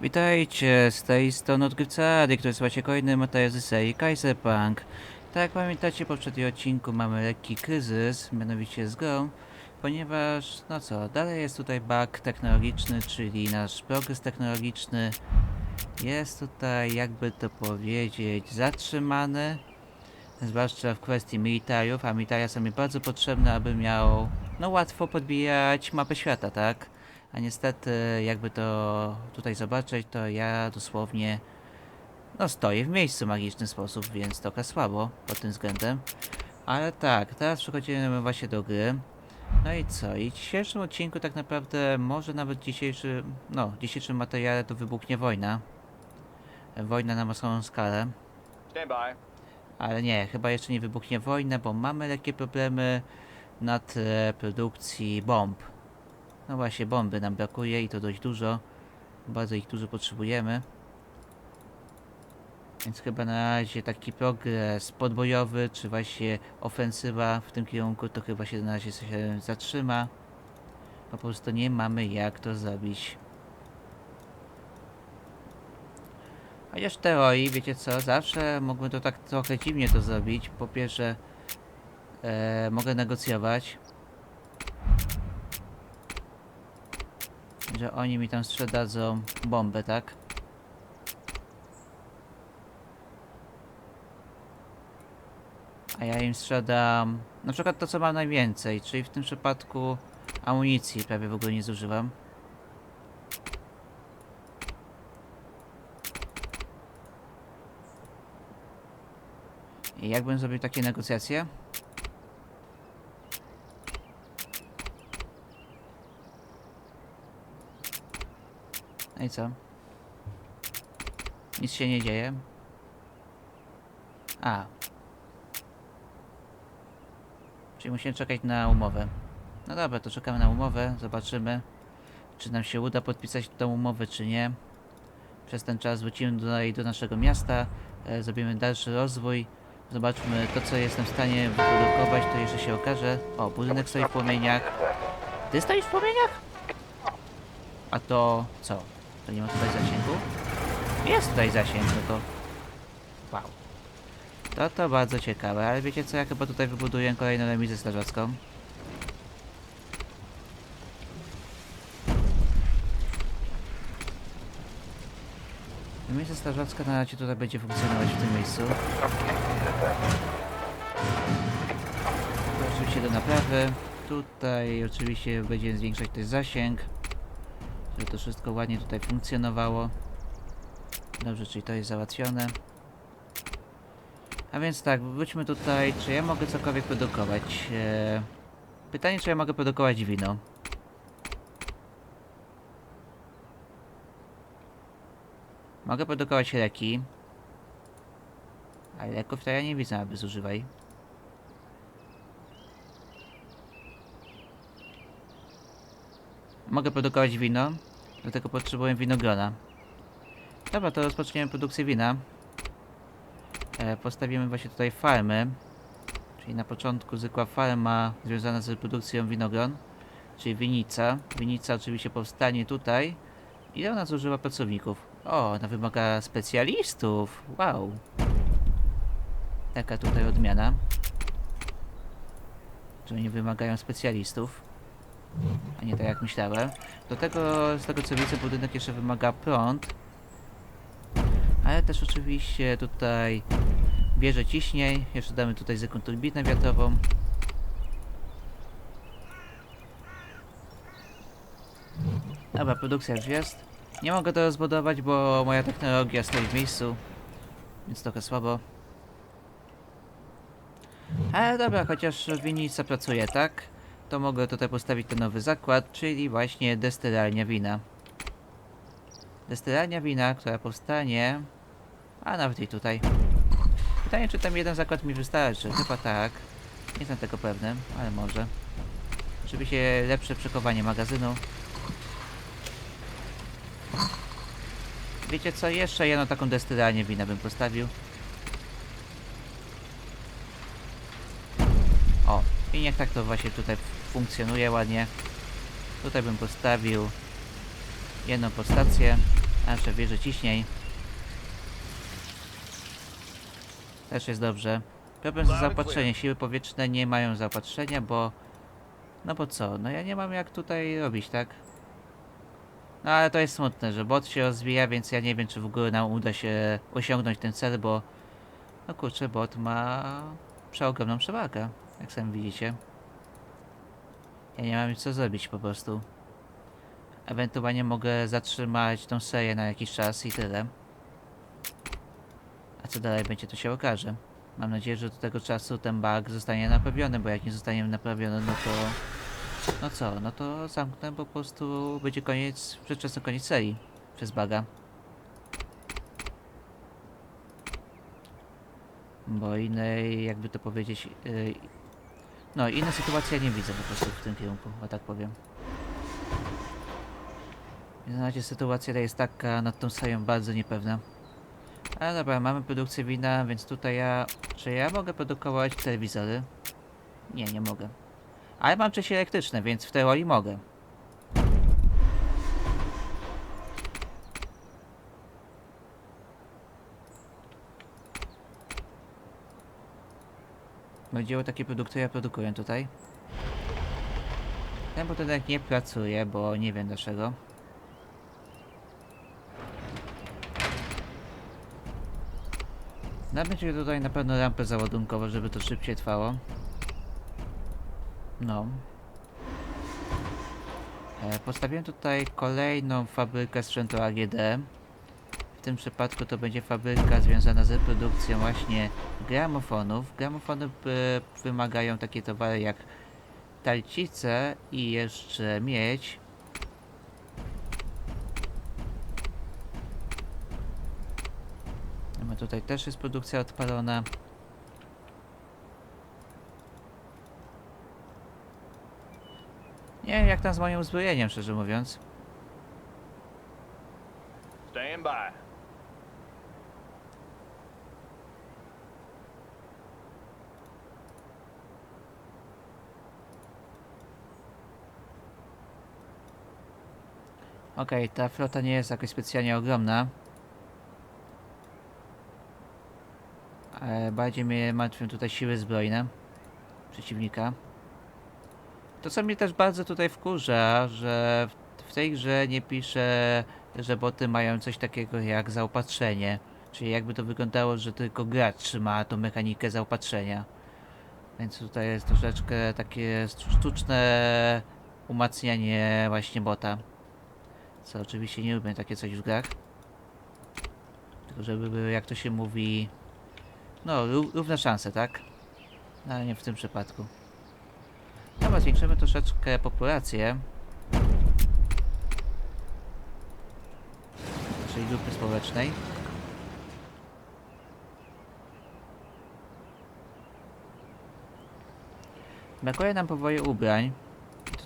Witajcie, z tej strony odgrywca Ady, który słuchacie kolejny materiał z serii Kaiserpunk. Tak jak pamiętacie, w poprzednim odcinku mamy lekki kryzys, mianowicie z grą, ponieważ, no co, dalej jest tutaj bug technologiczny, czyli nasz progres technologiczny jest tutaj, jakby to powiedzieć, zatrzymany, zwłaszcza w kwestii militariów, a militaria są mi bardzo potrzebne, aby miał, no łatwo podbijać mapę świata, tak? A niestety, jakby to tutaj zobaczyć, to ja dosłownie no stoję w miejscu w magiczny sposób, więc trochę słabo pod tym względem. Ale tak, teraz przechodzimy właśnie do gry. No i co? I w dzisiejszym odcinku tak naprawdę, może nawet dzisiejszy, no, w dzisiejszym materiale to wybuchnie wojna. Wojna na masową skalę. Stand by. Ale nie, chyba jeszcze nie wybuchnie wojna, bo mamy lekkie problemy na tle produkcji bomb. No właśnie, bomby nam brakuje i to dość dużo. Bardzo ich dużo potrzebujemy. Więc chyba na razie taki progres podbojowy, czy właśnie ofensywa w tym kierunku, to chyba się na razie się zatrzyma. Po prostu nie mamy jak to zrobić. Chociaż teorii, wiecie co, zawsze mogłem to tak trochę dziwnie to zrobić. Po pierwsze, e, mogę negocjować. Że oni mi tam sprzedadzą bombę, tak? A ja im sprzedam na przykład to, co mam najwięcej, czyli w tym przypadku amunicji prawie w ogóle nie zużywam. I jakbym zrobił takie negocjacje? No i co? Nic się nie dzieje. A. Czyli musimy czekać na umowę. No dobra, to czekamy na umowę, zobaczymy, czy nam się uda podpisać tę umowę, czy nie. Przez ten czas wrócimy do, do naszego miasta, e, zrobimy dalszy rozwój, zobaczmy to, co jestem w stanie wyprodukować, to jeszcze się okaże. O, budynek stoi w płomieniach. Ty stoisz w płomieniach? A to co? To nie ma tutaj zasięgu? Jest tutaj zasięg, no to... Wow. To to bardzo ciekawe, ale wiecie co, ja chyba tutaj wybuduję kolejną remizę strażacką. Remiza strażacka na razie tutaj będzie funkcjonować w tym miejscu. To oczywiście do naprawy. Tutaj oczywiście będziemy zwiększać też zasięg. Żeby to wszystko ładnie tutaj funkcjonowało. Dobrze, czyli to jest załatwione. A więc tak, wróćmy tutaj. Czy ja mogę cokolwiek produkować? Eee, pytanie, czy ja mogę produkować wino? Mogę produkować leki. Ale leków to ja nie widzę, aby zużywaj. Mogę produkować wino, dlatego potrzebuję winogrona. Dobra, to rozpoczniemy produkcję wina. E, postawimy właśnie tutaj farmy. Czyli na początku zwykła farma związana z produkcją winogron. Czyli winica. Winica oczywiście powstanie tutaj. Ile ona zużywa pracowników? O, ona wymaga specjalistów. Wow. Taka tutaj odmiana. Że oni wymagają specjalistów. A nie tak jak myślałem. Do tego, z tego co widzę, budynek jeszcze wymaga prąd. Ale też oczywiście tutaj bierze ciśnień. Jeszcze damy tutaj zwykłą turbinę wiatrową. Dobra, produkcja już jest. Nie mogę to rozbudować, bo moja technologia stoi w miejscu. Więc trochę słabo. Ale dobra, chociaż winnica pracuje, tak? To mogę tutaj postawić ten nowy zakład, czyli właśnie destylarnia wina. Destylarnia wina, która powstanie... A nawet i tutaj. Pytanie, czy tam jeden zakład mi wystarczy? Chyba tak. Nie jestem tego pewny, ale może. Oczywiście lepsze przechowanie magazynu. Wiecie co? Jeszcze jedną taką destylarnię wina bym postawił. O, i niech tak to właśnie tutaj funkcjonuje ładnie. Tutaj bym postawił jedną podstację. Nasze wieże ciśnień. Też jest dobrze. Problem z zaopatrzeniem. Siły powietrzne nie mają zaopatrzenia, bo... No bo co? No ja nie mam jak tutaj robić, tak? No ale to jest smutne, że bot się rozwija, więc ja nie wiem, czy w ogóle nam uda się osiągnąć ten cel, bo... No kurczę, bot ma przeogromną przewagę, jak sami widzicie. Ja nie mam co zrobić po prostu. Ewentualnie mogę zatrzymać tą serię na jakiś czas i tyle. A co dalej będzie, to się okaże. Mam nadzieję, że do tego czasu ten bug zostanie naprawiony, bo jak nie zostanie naprawiony, no to... No co, no to zamknę, bo po prostu będzie koniec, przedwczesny koniec serii przez buga. Bo innej, jakby to powiedzieć, yy, no innej sytuacji ja nie widzę po prostu w tym kierunku, o tak powiem. Na razie sytuacja jest taka nad tą serią bardzo niepewna. Ale dobra, mamy produkcję wina, więc tutaj ja... Czy ja mogę produkować telewizory? Nie, nie mogę. Ale mam części elektryczne, więc w teorii mogę. Będziemy takie produkty, ja produkuję tutaj. Ten budynek nie pracuje, bo nie wiem dlaczego. Nabyć tutaj na pewno rampę załadunkową, żeby to szybciej trwało. No. E, postawiłem tutaj kolejną fabrykę sprzętu AGD. Tym przypadku to będzie fabryka związana z produkcją właśnie gramofonów. Gramofony e, wymagają takie towary jak talcice i jeszcze miedź. No tutaj też jest produkcja odpalona. Nie wiem jak tam z moim uzbrojeniem, szczerze mówiąc. Okej, ta flota nie jest jakoś specjalnie ogromna. Ale bardziej mnie martwią tutaj siły zbrojne przeciwnika. To co mnie też bardzo tutaj wkurza, że w, tej grze nie pisze, że boty mają coś takiego jak zaopatrzenie. Czyli jakby to wyglądało, że tylko gracz ma tą mechanikę zaopatrzenia. Więc tutaj jest troszeczkę takie sztuczne umacnianie właśnie bota. Co oczywiście nie lubię takie coś w grach. Tylko żeby były, jak to się mówi, no ró- równe szanse, tak? No ale nie w tym przypadku. Dobra, zwiększymy troszeczkę populację. Czyli grupy społecznej. Brakuje nam powoli ubrań.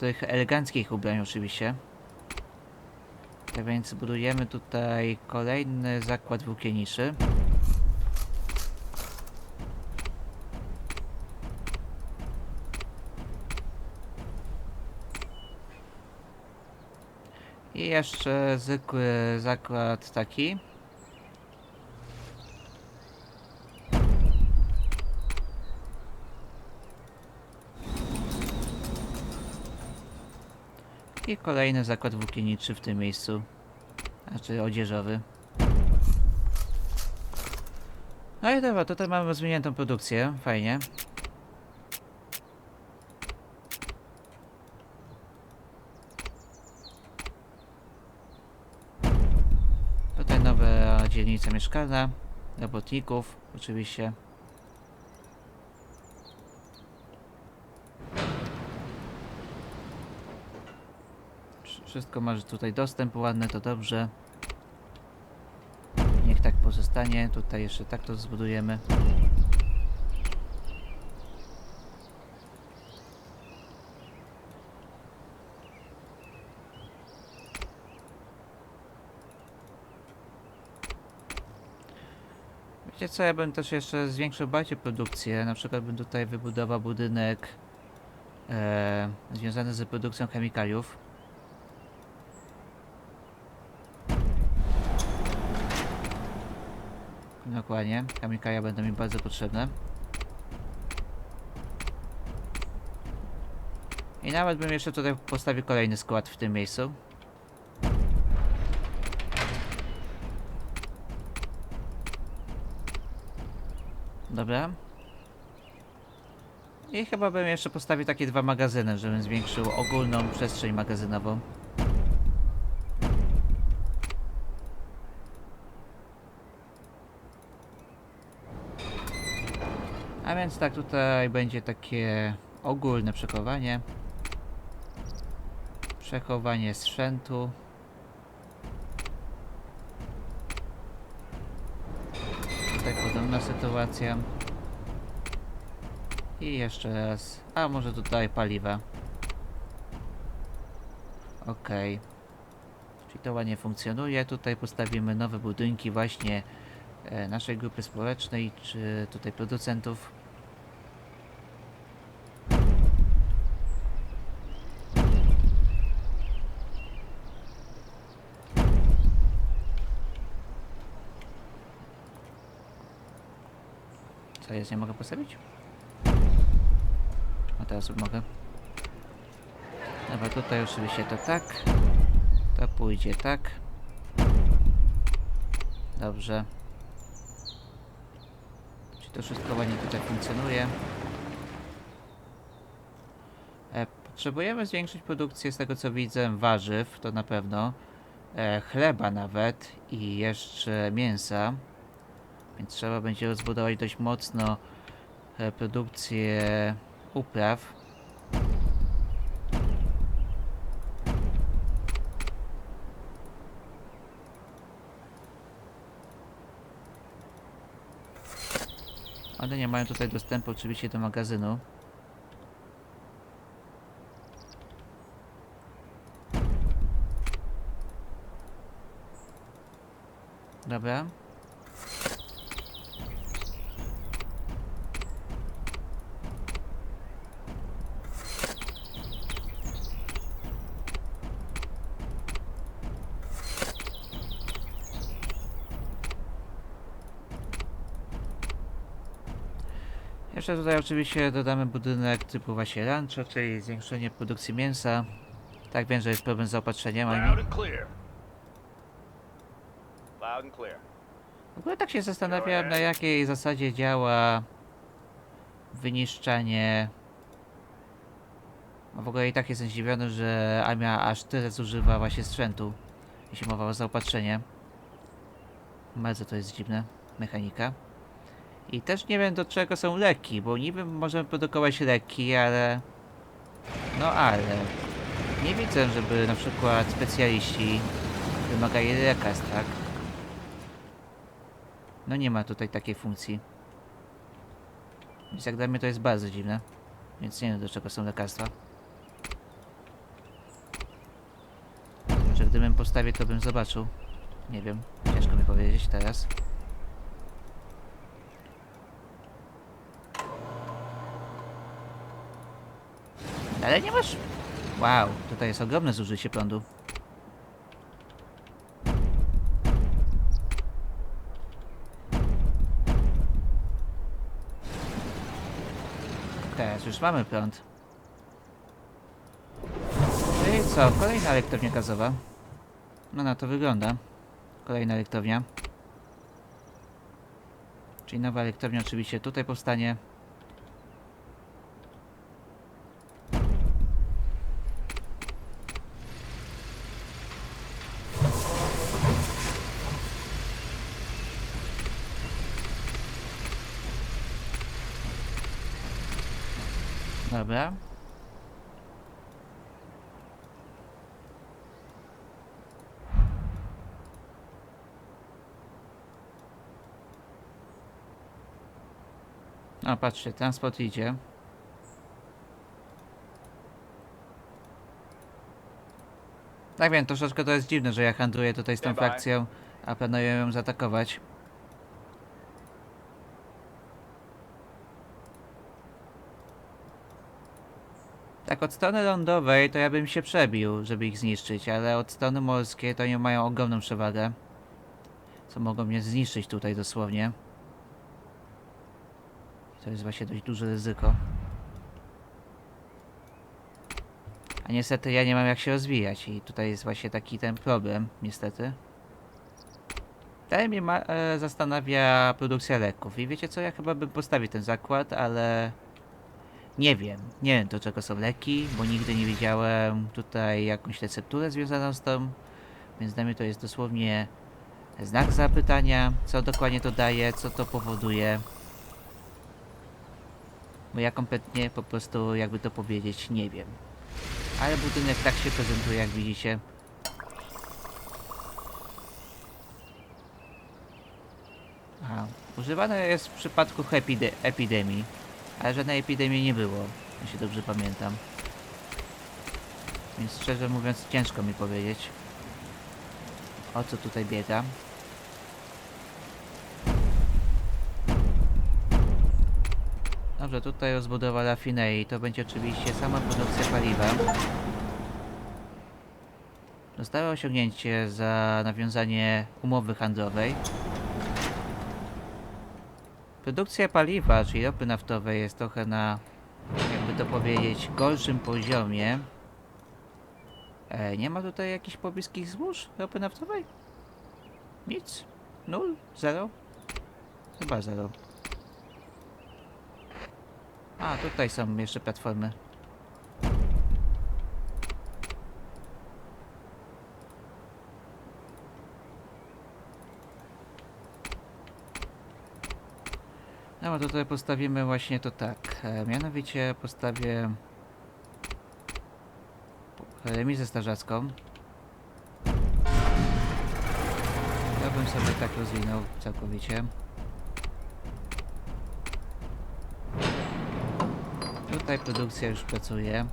Tych eleganckich ubrań oczywiście. Tak więc budujemy tutaj kolejny zakład włókieniczy. I jeszcze zwykły zakład taki. I kolejny zakład włókienniczy w tym miejscu. Znaczy odzieżowy. No i dobra, tutaj mamy rozwiniętą produkcję. Fajnie. Tutaj nowa dzielnica mieszkalna. Robotników, oczywiście. Wszystko masz tutaj dostęp, ładne to dobrze. Niech tak pozostanie. Tutaj jeszcze tak to zbudujemy. Wiecie co, ja bym też jeszcze zwiększył bardziej produkcję. Na przykład bym tutaj wybudował budynek e, związany z produkcją chemikaliów. Dokładnie. Kamikaja będą mi bardzo potrzebne. I nawet bym jeszcze tutaj postawił kolejny skład w tym miejscu. Dobra. I chyba bym jeszcze postawił takie dwa magazyny, żebym zwiększył ogólną przestrzeń magazynową. Więc tak, tutaj będzie takie ogólne przechowanie. Przechowanie sprzętu. Tutaj podobna sytuacja. I jeszcze raz. A może tutaj paliwa. Okej. Czyli to ładnie funkcjonuje. Tutaj postawimy nowe budynki właśnie e, naszej grupy społecznej, czy tutaj producentów. Co jest? Nie mogę postawić? A teraz mogę. Dobra, tutaj oczywiście to tak. To pójdzie tak. Dobrze. Czyli to wszystko ładnie tutaj funkcjonuje. E, potrzebujemy zwiększyć produkcję z tego co widzę warzyw, to na pewno. E, chleba nawet i jeszcze mięsa. Więc trzeba będzie rozbudować dość mocno e, produkcję upraw. One nie mają tutaj dostępu oczywiście do magazynu. Dobra. Jeszcze tutaj oczywiście dodamy budynek typu właśnie rancho, czyli zwiększenie produkcji mięsa. Tak wiem, że jest problem z zaopatrzeniem, ale w ogóle tak się zastanawiałem na jakiej zasadzie działa wyniszczanie. A w ogóle i tak jestem zdziwiony, że armia aż tyle zużywa właśnie sprzętu, jeśli mowa o zaopatrzenie. Bardzo to jest dziwne, mechanika. I też nie wiem do czego są leki, bo niby możemy produkować leki, ale... No ale... Nie widzę, żeby na przykład specjaliści wymagali lekarstw, tak? No nie ma tutaj takiej funkcji. Więc jak dla mnie to jest bardzo dziwne. Więc nie wiem do czego są lekarstwa. Że gdybym postawił to bym zobaczył. Nie wiem, ciężko mi powiedzieć teraz. Ale nie masz... Wow, tutaj jest ogromne zużycie prądu. Teraz już mamy prąd. Czyli co, kolejna elektrownia gazowa. No na to wygląda. Kolejna elektrownia. Czyli nowa elektrownia oczywiście tutaj powstanie. Dobra. A patrzcie, transport idzie. Tak wiem, troszeczkę to jest dziwne, że ja handluję tutaj z tą frakcją, a planuję ją zaatakować. Tak, od strony lądowej to ja bym się przebił, żeby ich zniszczyć, ale od strony morskiej to oni mają ogromną przewagę. To mogą mnie zniszczyć tutaj dosłownie. To jest właśnie dość duże ryzyko. A niestety ja nie mam jak się rozwijać i tutaj jest właśnie taki ten problem, niestety. Dalej mnie ma, e, zastanawia produkcja leków i wiecie co, ja chyba bym postawił ten zakład, ale nie wiem, nie wiem do czego są leki, bo nigdy nie widziałem tutaj jakąś recepturę związaną z tą, więc dla mnie to jest dosłownie znak zapytania, co dokładnie to daje, co to powoduje. Bo ja kompletnie po prostu, jakby to powiedzieć, nie wiem. Ale budynek tak się prezentuje, jak widzicie. Aha. Używane jest w przypadku epide epidemii, ale żadnej epidemii nie było, jeśli dobrze pamiętam. Więc szczerze mówiąc, ciężko mi powiedzieć, o co tutaj biega. Dobrze, tutaj rozbudowa rafinerii. To będzie oczywiście sama produkcja paliwa. Zostało osiągnięcie za nawiązanie umowy handlowej. Produkcja paliwa, czyli ropy naftowej jest trochę na, jakby to powiedzieć, gorszym poziomie. E, nie ma tutaj jakichś pobliskich złóż ropy naftowej? Nic? Nul? Zero? Chyba zero. A, tutaj są jeszcze platformy. No, to tutaj postawimy właśnie to tak. E, mianowicie postawię po- remizę strażacką. Ja bym sobie tak rozwinął całkowicie. Tutaj produkcja już pracuje.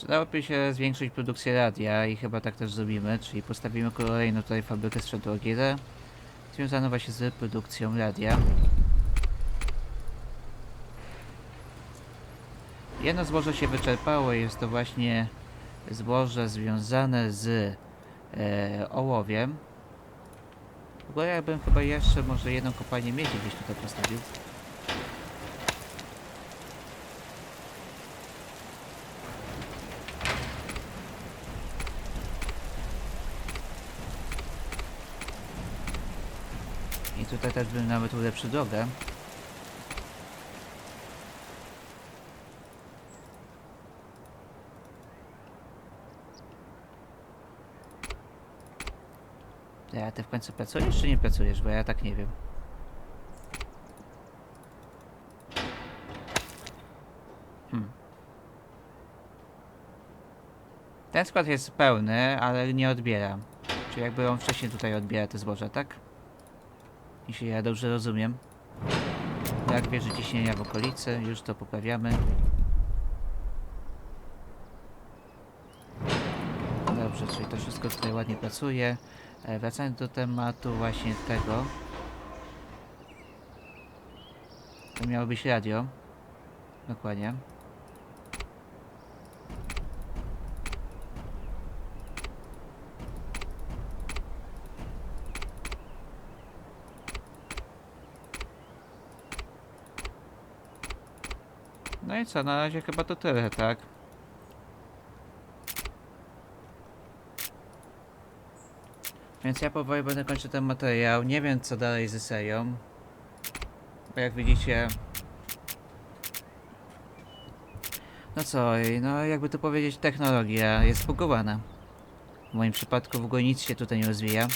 Przydałoby się zwiększyć produkcję radia i chyba tak też zrobimy, czyli postawimy kolejną tutaj fabrykę sprzętu AGD związaną właśnie z produkcją radia. Jedno zboże się wyczerpało, jest to właśnie zboże związane z e, ołowiem. W ogóle ja bym chyba jeszcze może jedną kopalnię miedzi gdzieś tutaj postawił. I tutaj też bym nawet ulepszył drogę. Ja, ty w końcu pracujesz czy nie pracujesz? Bo ja tak nie wiem. Hmm. Ten skład jest pełny, ale nie odbiera. Czyli jakby on wcześniej tutaj odbiera te zboża, tak? Jeśli ja dobrze rozumiem. Jak bierze ciśnienia w okolicy, już to poprawiamy. Dobrze, czyli to wszystko tutaj ładnie pracuje. E, wracając do tematu właśnie tego. To miało być radio. Dokładnie. I co, na razie chyba to tyle, tak? Więc ja powoli będę kończył ten materiał. Nie wiem co dalej ze serią. Bo jak widzicie... No co, no jakby to powiedzieć, technologia jest bugowana. W moim przypadku w ogóle nic się tutaj nie rozwija.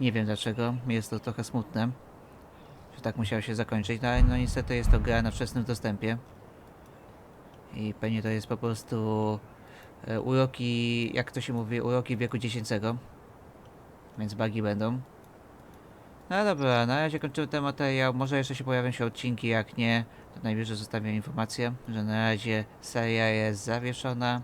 Nie wiem dlaczego, jest to trochę smutne. Że tak musiało się zakończyć, no ale no niestety jest to gra na wczesnym dostępie. I pewnie to jest po prostu e, uroki, jak to się mówi, uroki wieku dziecięcego. Więc bugi będą. No dobra, na razie kończymy ten materiał. Może jeszcze się pojawią się odcinki, jak nie, to najwyżej zostawię informację, że na razie seria jest zawieszona.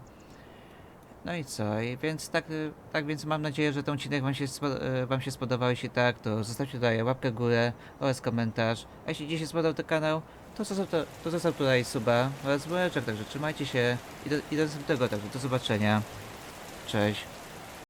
No i co? I więc tak, y, tak więc mam nadzieję, że ten odcinek wam się, y, wam się spodobał. Jeśli tak, to zostawcie tutaj łapkę w górę oraz komentarz. A jeśli dziś się spodobał ten kanał, to zostaw, to, to zostaw tutaj suba oraz dzwoneczek. Także trzymajcie się i do, i do następnego. Także do zobaczenia. Cześć.